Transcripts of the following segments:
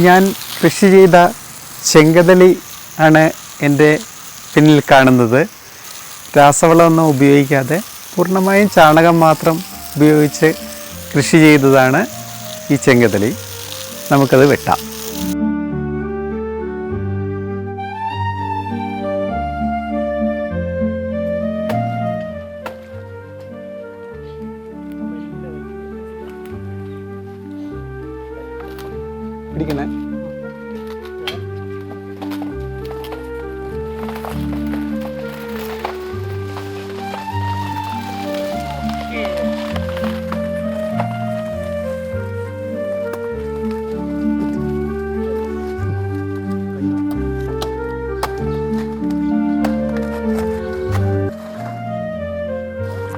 ഞാൻ കൃഷി ചെയ്ത ചെങ്കതളി ആണ് എന്റെ പിന്നിൽ കാണുന്നത്. രാസവളമൊന്നും ഉപയോഗിക്കാതെ പൂർണമായും ചാണകം മാത്രം ഉപയോഗിച്ച് കൃഷി ചെയ്തതാണ് ഈ ചെങ്കതളി. നമുക്കത് വെട്ടാം. പിടിക്കണേ.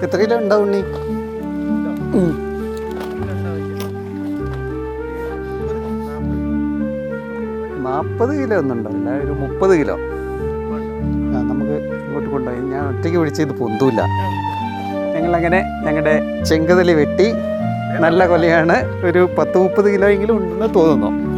എത്ര കിലോ ഉണ്ടാവും ഉണ്ണി? നാൽപ്പത് കിലോ ഒന്നും ഉണ്ടാവില്ല ഒരു മുപ്പത് കിലോ. നമുക്ക് ഇങ്ങോട്ട് കൊണ്ടുപോയി. ഞാൻ ഒറ്റയ്ക്ക് പിടിച്ച് ഇത് പൊന്തൂല. ഞങ്ങളങ്ങനെ ഞങ്ങളുടെ ചെങ്കതലി വെട്ടി നല്ല കൊലയാണ്. ഒരു പത്ത് മുപ്പത് കിലോ എങ്കിലും ഉണ്ടെന്ന് തോന്നുന്നു.